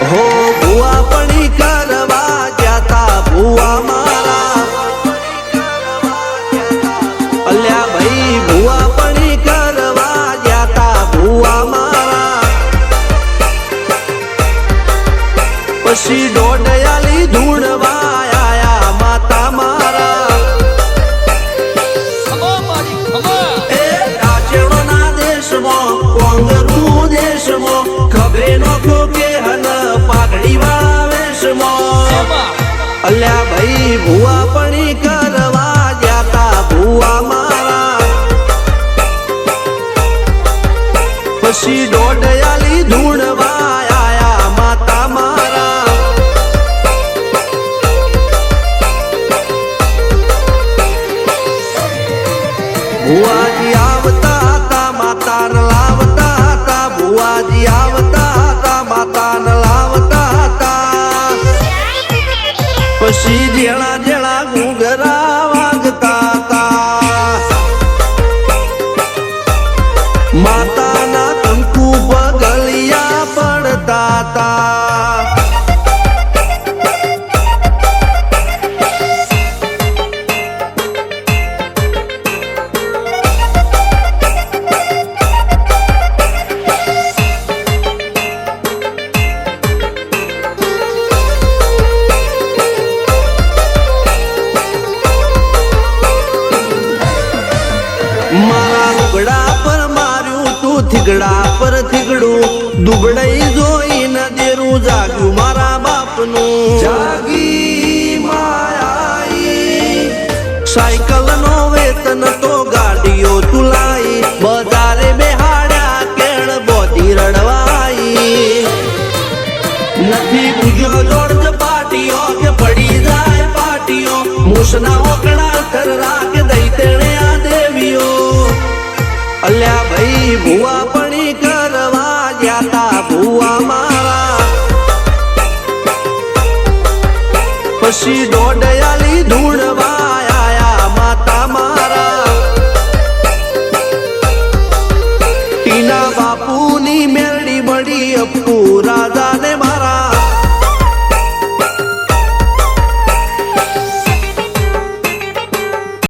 હો, ભુવા પણી કરવા ભુવા મારા. અલ્યા ભાઈ, ભુવા પણી કરવા ભુવા મારા. પછી દોડયાલી ધૂણવા અલ્યા ભાઈ, ભૂવા પણી કરવા જાતા, ભૂવા મારા. પછી દોડયાલી ધૂણવા આયા માતા મારા. ભુવાજી આવતા હતા માતા લાવતા હતા, ભુવાજી આવતા પછી જેણા જેણા ઘૂંઘરા મારા લુગડા પર માર્યું તું થીગડા પર થીગડું. દુબળઈ જોઈને દેરું જાગ્યું મારા બાપનું. જાગી માયા સાયકલ નો અલ્યા ભાઈ, ભુવા પણી કરવા ગયા તા ભુવા મારા. પછી દોડયાલી ધૂણવા આયા માતા મારા. ટીના બાપુની મેરડી બડી